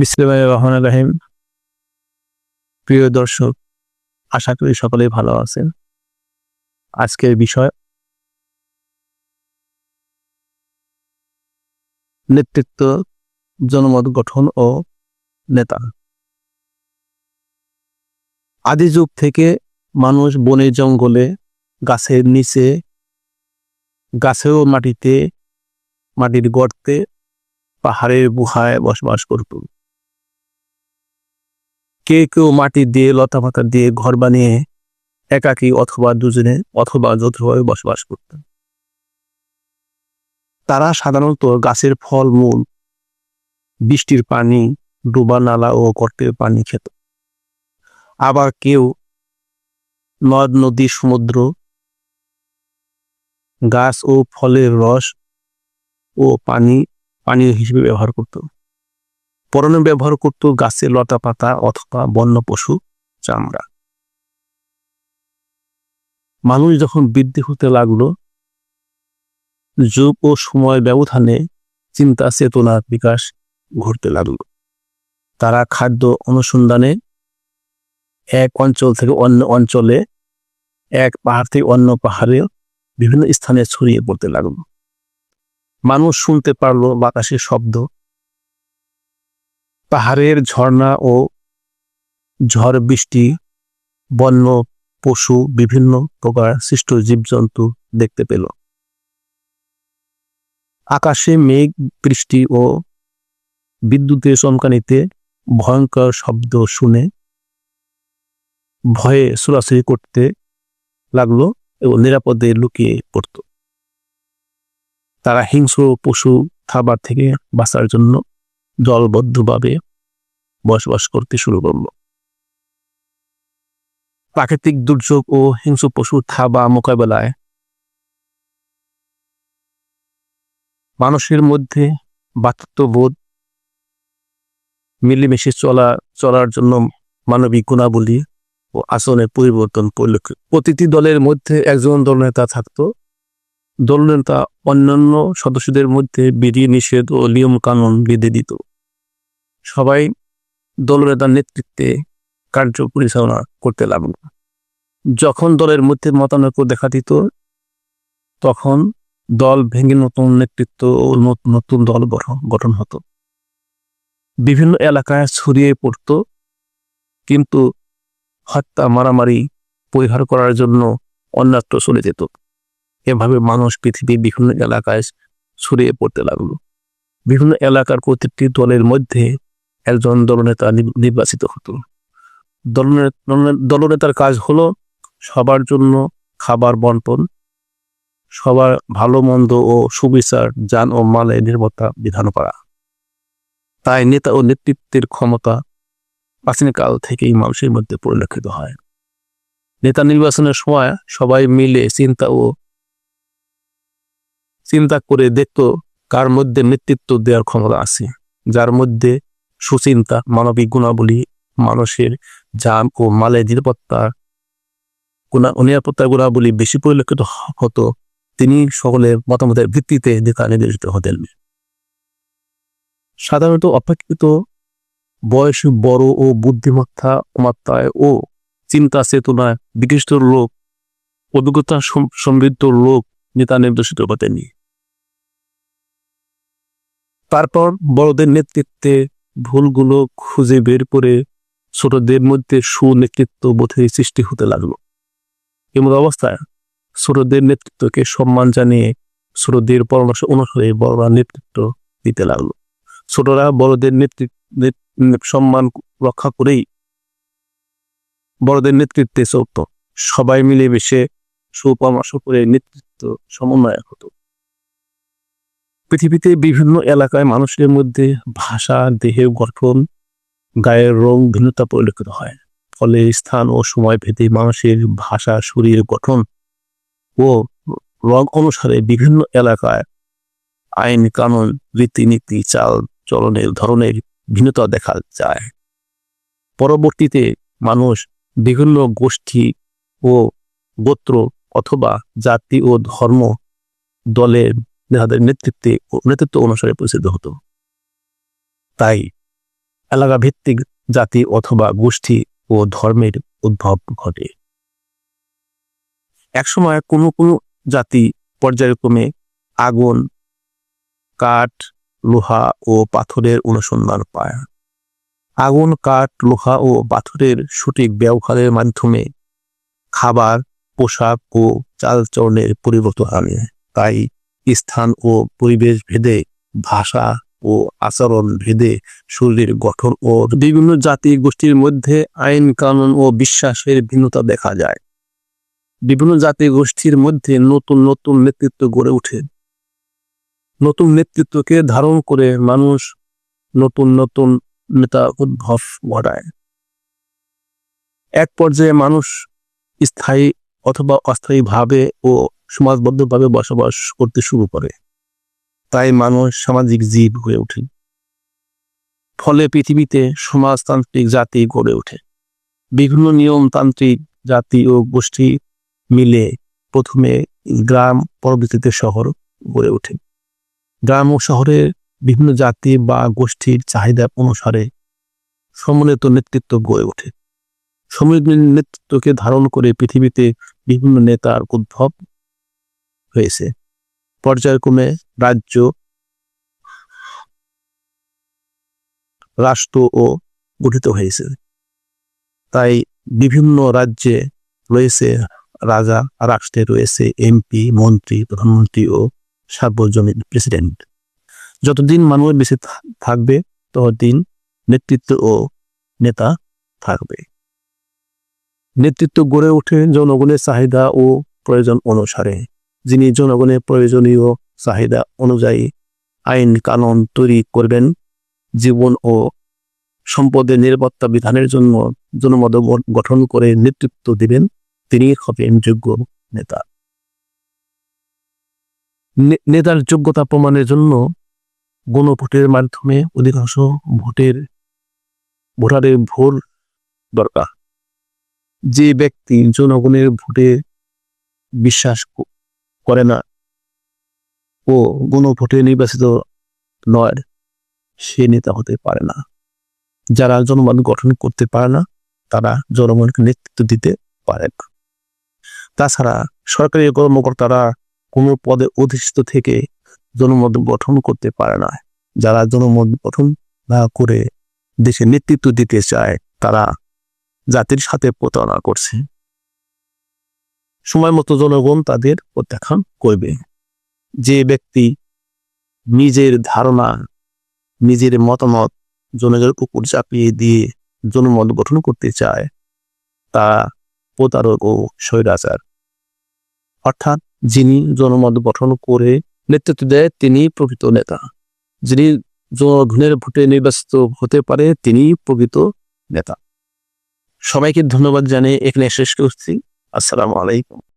বিসমিল্লাহির রহমানির রহিম। প্রিয় দর্শক, আশা করি সকলেই ভালো আছেন। আজকের বিষয়, নেতৃত্ব, জনমত গঠন ও নেতা। আদি যুগ থেকে মানুষ বনে জঙ্গলে, গাছের নিচে গাছেও মাটিতে, মাটির গর্তে, পাহাড়ের গুহায় বসবাস করত। কে কেউ মাটি দিয়ে, লতা পাতা দিয়ে ঘর বানিয়ে একাকী অথবা দুজনে অথবা যৌথভাবে বসবাস করত। তারা সাধারণত গাছের ফল, মূল, বৃষ্টির পানি, ডোবা, নালা ও গর্তের পানি খেত। আবার কেউ নদ, নদী, সমুদ্র, গাছ ও ফলের রস ও পানি, পানীয় হিসেবে ব্যবহার করত। পরনে ব্যবহার করত গাছের লতা পাতা অথবা বন্য পশু চামড়া। মানুষ যখন বৃদ্ধি হতে লাগল, যুগ ও সময় ব্যবধানে চিন্তা চেতনার বিকাশ ঘটতে লাগল। তারা খাদ্য অনুসন্ধানে এক অঞ্চল থেকে অন্য অঞ্চলে, এক পাহাড় থেকে অন্য পাহাড়ে বিভিন্ন স্থানে ছড়িয়ে পড়তে লাগল। মানুষ শুনতে পারল বাতাসের শব্দ পাহাড়ের ঝর্ণা ও ঝড় বৃষ্টি, বন্য, পশু বিভিন্ন প্রকার সৃষ্ট জীবজন্তু দেখতে পেল। আকাশে মেঘ, বৃষ্টি ও বিদ্যুতের চমকানিতে ভয়ঙ্কর শব্দ শুনে ভয়ে ছোড়াছড়ি করতে লাগল এবং নিরাপদে লুকিয়ে পড়ত। তারা হিংস্র পশু খাবার থেকে বাঁচার জন্য দলবদ্ধভাবে বসবাস করতে শুরু করল। প্রাকৃতিক দুর্যোগ ও হিংস্র পশু থাবা মোকাবেলায় মানুষের মধ্যে বাতৃত্ববোধ, মিলেমিশে চলা, চলার জন্য মানবিক গুণাবলী ও আসনের পরিবর্তন পরিলক্ষিত। প্রতিটি দলের মধ্যে একজন দলনেতা থাকতো। দলনেতা অন্যান্য সদস্যদের মধ্যে বিধি নিষেধ ও নিয়ম কানুন বেঁধে দিত। সবাই দলনেতার নেতৃত্বে কার্য পরিচালনা করতে লাগল। যখন দলের মধ্যে মতানৈক্য দেখা দিত, তখন দল ভেঙে নতুন নেতৃত্ব ও নতুন দল গঠন হতো। বিভিন্ন এলাকায় ছড়িয়ে পড়ত, কিন্তু হত্যা, মারামারি পরিহার করার জন্য অন্যত্র চলে যেত। এভাবে মানুষ পৃথিবীর বিভিন্ন এলাকায় ছড়িয়ে পড়তে লাগল। বিভিন্ন এলাকার প্রতিটি দলের মধ্যে একজন দলনেতা নির্বাচিত হতো। দলনেতার কাজ হলো সবার জন্য খাবার বন্টন, সবার ভালো, মন্দ ও সুবিচার, যান ও মালে নির্ভরতা বিধান করা। তাই নেতা ও নেতৃত্বের ক্ষমতা প্রাচীনকাল থেকেই মানুষের মধ্যে পরিলক্ষিত হয়। নেতা নির্বাচনের সময় সবাই মিলে চিন্তা ও চিন্তা করে দেখতো কার মধ্যে নেতৃত্ব দেওয়ার ক্ষমতা আছে, যার মধ্যে সুচিন্তা, মানবিক গুণাবলী, মানুষের যান ও মালের নিরাপত্তা, গুণা নিরাপত্তার গুণাবলী বেশি পরিলক্ষিত হতো। তিনি সকলের মতামতের ভিত্তিতে নেতা নির্দেশিত হতেন। সাধারণত অপেক্ষিত বয়স বড় ও বুদ্ধিমত্তা, মাত্রায় ও চিন্তা চেতনায় বিশিষ্ট লোক, অভিজ্ঞতা সমৃদ্ধ লোক নেতা নির্দেশিত হতেনি। তারপর বড়দের নেতৃত্বে ভুলগুলো খুঁজে বের করে ছোটদের মধ্যে সুনেতৃত্ব বোধের সৃষ্টি হতে লাগল। এমন অবস্থায় ছোটদের নেতৃত্বকে সম্মান জানিয়ে ছোটদের পরামর্শ অনুসারে বড়রা নেতৃত্ব দিতে লাগল। ছোটরা বড়দের নেতৃত্ব সম্মান রক্ষা করেই বড়দের নেতৃত্বে চলত। সবাই মিলেমিশে সুপরামর্শ করে নেতৃত্ব সমন্বয় হতো। পৃথিবীতে বিভিন্ন এলাকায় মানুষের মধ্যে ভাষা, দেহের গঠন, গায়ের রং ভিন্নতা পরিলক্ষিত হয়। ফলে স্থান ও সময় ভেদে মানুষের ভাষা, শরীর গঠন ও রং অনুসারে বিভিন্ন এলাকায় আইন, কানুন, রীতিনীতি, চাল চলনের ধরনের ভিন্নতা দেখা যায়। পরবর্তীতে মানুষ বিভিন্ন গোষ্ঠী ও গোত্র অথবা জাতি ও ধর্ম দলের নেতাদের নেতৃত্বে নেতৃত্ব অনুসারে পরিচিত হতো। তাই এলাকা ভিত্তিক জাতি অথবা গোষ্ঠী ও ধর্মের উদ্ভব ঘটে। একসময় কোনো কোনো জাতি পর্যায়ক্রমে আগুন, কাঠ, লোহা ও পাথরের অনুসন্ধান পায়। আগুন, কাঠ, লোহা ও পাথরের সঠিক ব্যবহারের মাধ্যমে খাবার, পোশাক ও চালচলনের পরিবর্তন আনে। তাই স্থান ও পরিবেশ ভেদে, ভাষা ও আচরণ ভেদে শরীরের গঠন ও বিভিন্ন জাতি গোষ্ঠীর মধ্যে আইন, কানুন ও বিশ্বাসের ভিন্নতা দেখা যায়। বিভিন্ন জাতি গোষ্ঠীর মধ্যে নতুন নতুন নেতৃত্ব গড়ে ওঠে। নতুন নেতৃত্বকে ধারণ করে মানুষ নতুন নতুন নেতা উদ্ভব ঘটায়। এক পর্যায়ে মানুষ স্থায়ী অথবা অস্থায়ীভাবে ও সমাজবদ্ধভাবে বসবাস করতে শুরু করে। তাই মানুষ সামাজিক জীব হয়ে ওঠে। ফলে পৃথিবীতে সমাজতান্ত্রিক জাতি গড়ে ওঠে। বিভিন্ন নিয়মতান্ত্রিক জাতি ও গোষ্ঠী মিলে প্রথমে গ্রাম, পরবর্তীতে শহর গড়ে ওঠে। গ্রাম ও শহরের বিভিন্ন জাতি বা গোষ্ঠীর চাহিদা অনুসারে সম্মিলিত নেতৃত্ব গড়ে ওঠে। সম্মিলিত নেতৃত্বকে ধারণ করে পৃথিবীতে বিভিন্ন নেতার উদ্ভব হয়েছে। পর্যায়ক্রমে রাজ্য, রাষ্ট্র ও গঠিত হয়েছে। তাই বিভিন্ন রাজ্যে রয়েছে রাজা, রাষ্ট্রে রয়েছে এমপি, মন্ত্রী, প্রধানমন্ত্রী ও সার্বজনীন প্রেসিডেন্ট। যতদিন মানুষ বেঁচে থাকবে, ততদিন নেতৃত্ব ও নেতা থাকবে। নেতৃত্ব গড়ে ওঠে জনগণের চাহিদা ও প্রয়োজন অনুসারে। যিনি জনগণের প্রয়োজনীয় চাহিদা অনুযায়ী আইন কানুন তৈরি করবেন, জীবন ও সম্পদের নিরাপত্তা বিধানের জন্য জনমত গঠন করে নেতৃত্ব দিবেন, তিনি হবেন যোগ্য নেতা। নেতার যোগ্যতা প্রমাণের জন্য গণভোটের মাধ্যমে অধিকাংশ ভোটের, ভোটারের ভোট দরকার। যে ব্যক্তি জনগণের ভোটে বিশ্বাস করে না। ও গণভোটে নির্বাচিত নয়, সে নেতা হতে পারে না। যারা জনমত গঠন করতে পারে না, তারা জনগণকে নেতৃত্ব দিতে পারে না। তাছাড়া সরকারি কর্মকর্তারা কোনো পদে অধিষ্ঠিত থেকে জনমত গঠন করতে পারে না। যারা জনমত গঠন না করে দেশে নেতৃত্ব দিতে চায়, তারা জাতির সাথে প্রতারণা করছে। সময় মতো জনগণ তাদের প্রত্যাখ্যান করবে। যে ব্যক্তি নিজের ধারণা, নিজের মতামত জনগণের উপর চাপিয়ে দিয়ে জনমত গঠন করতে চায়, তা প্রতারক ও স্বৈরাচার। অর্থাৎ যিনি জনমত গঠন করে নেতৃত্ব দেয়, তিনি প্রকৃত নেতা। যিনি জনগণের ভোটে নির্বাচিত হতে পারে, তিনি প্রকৃত নেতা। সবাইকে ধন্যবাদ জানিয়ে এখানে শেষ করছি। আসসালামু আলাইকুম।